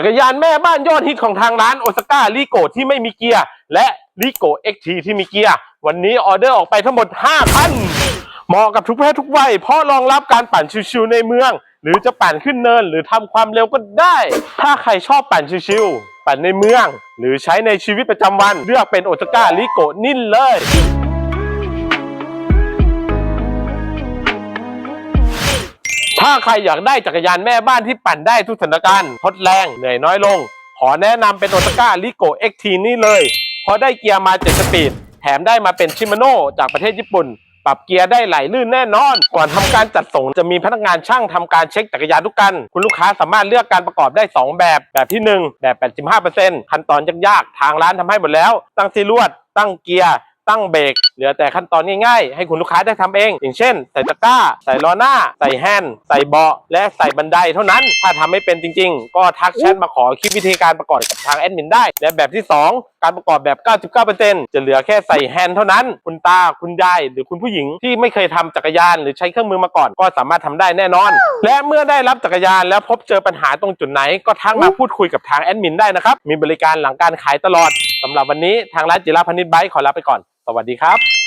จักรยานแม่บ้านยอดฮิตของทางร้านโอซาก้าลีโกที่ไม่มีเกียร์ และลีโกเอ็กทีที่มีเกียร์ วันนี้ออเดอร์ออกไปทั้งหมด 5 คัน เหมาะกับทุกเพศทุกวัยเพราะรองรับการปั่นชิวๆในเมือง หรือจะปั่นขึ้นเนินหรือทำความเร็วก็ได้ ถ้าใครชอบปั่นชิวๆปั่นในเมือง หรือใช้ในชีวิตประจำวันเลือกเป็นโอซาก้าลีโกนิ่นเลย ใครอยากได้จักรยานแม่บ้านที่ปั่นได้ทุกสถานการณ์ทดแรงเหนื่อยน้อยลง ขอแนะนำเป็นโอซาก้าลิโก XT นี่เลย เพราะได้เกียร์มา7สปีด แถมได้มาเป็นชิมาโน่จากประเทศญี่ปุ่น ปรับเกียร์ได้ไหลลื่นแน่นอน ก่อนทำการจัดส่งจะมีพนักงานช่างทำการเช็คจักรยานทุกกัน คุณลูกค้าสามารถเลือกการประกอบได้ 2 แบบ แบบที่ 1 แบบ 85%ขั้นตอนยากๆทางร้านทำให้หมดแล้ว ตั้งซีลวด ตั้งเกียร์ ตั้งเบรกเหลือแต่ขั้นตอนง่ายๆ ให้คุณลูกค้าได้ทำเอง อย่างเช่น ใส่ตะกร้า ใส่ล้อหน้า ใส่แฮนด์ใส่เบาะและใส่บันไดเท่านั้น ถ้าทำไม่เป็นจริง ๆ ก็ทักแชทมาขอคลิปวิธีการประกอบกับทางแอดมินได้ และแบบที่ 2 การประกอบแบบ 99%จะเหลือแค่ใส่แฮนด์เท่านั้น คุณตาคุณยายหรือคุณผู้หญิงที่ไม่เคยทำจักรยาน หรือใช้เครื่องมือมาก่อน ก็สามารถทำได้แน่นอน และเมื่อได้รับจักรยานแล้วพบเจอปัญหาตรงจุดไหน ก็ทักมาพูดคุยกับทางแอดมินได้นะครับมีบริการหลังการขายตลอดสำหรับวันนี้ทางร้านจิราพนิชไบค์ขอลาไปก่อน สวัสดีครับ